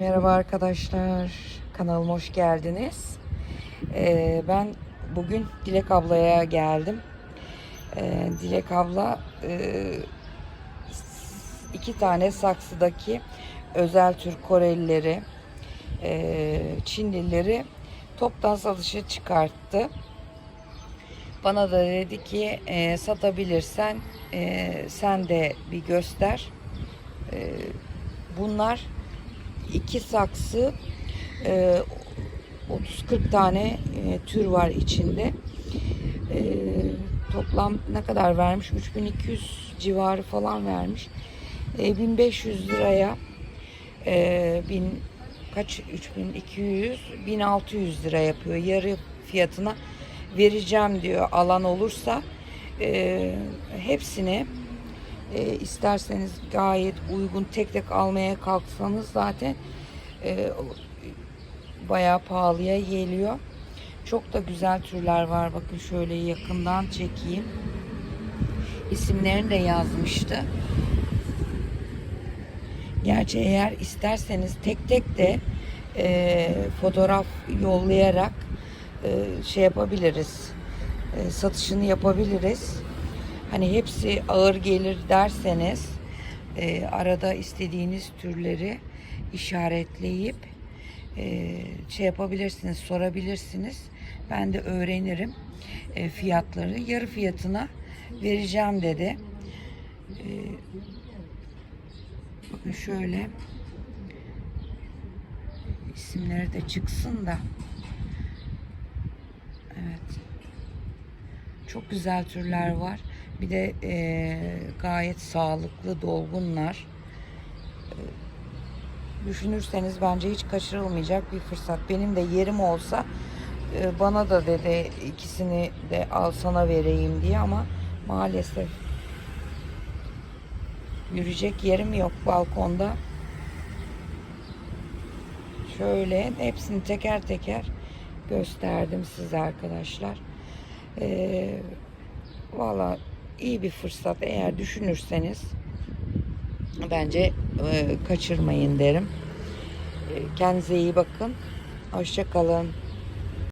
Merhaba arkadaşlar. Kanalıma hoş geldiniz. Ee, ben bugün Dilek ablaya geldim. Ee, Dilek abla e, iki tane saksıdaki özel tür Korelileri, e, Çinlileri toptan satışa çıkarttı. Bana da dedi ki e, satabilirsen e, sen de bir göster. E, bunlar iki saksı e, 30-40 tane e, tür var içinde. E, toplam ne kadar vermiş? 3200 civarı falan vermiş. E, 1500 liraya e, kaç 3200 1600 lira yapıyor. Yarı fiyatına vereceğim diyor alan olursa. E, hepsini e, isterseniz gayet uygun tek tek almaya kalksanız zaten e, bayağı pahalıya geliyor. Çok da güzel türler var. Bakın şöyle yakından çekeyim. İsimlerini de yazmıştı. Gerçi eğer isterseniz tek tek de e, fotoğraf yollayarak e, şey yapabiliriz. E, satışını yapabiliriz. Hani hepsi ağır gelir derseniz e, arada istediğiniz türleri işaretleyip e, şey yapabilirsiniz, sorabilirsiniz. Ben de öğrenirim e, fiyatları. Yarı fiyatına vereceğim dedi. E, bakın şöyle isimleri de çıksın da. Evet. Çok güzel türler var. Bir de e, gayet sağlıklı dolgunlar. E, düşünürseniz bence hiç kaçırılmayacak bir fırsat. Benim de yerim olsa e, bana da dedi ikisini de al sana vereyim diye ama maalesef yürüyecek yerim yok balkonda. Şöyle hepsini teker teker gösterdim size arkadaşlar. Ee, Valla iyi bir fırsat eğer düşünürseniz bence e, kaçırmayın derim. E, kendinize iyi bakın. Hoşça kalın.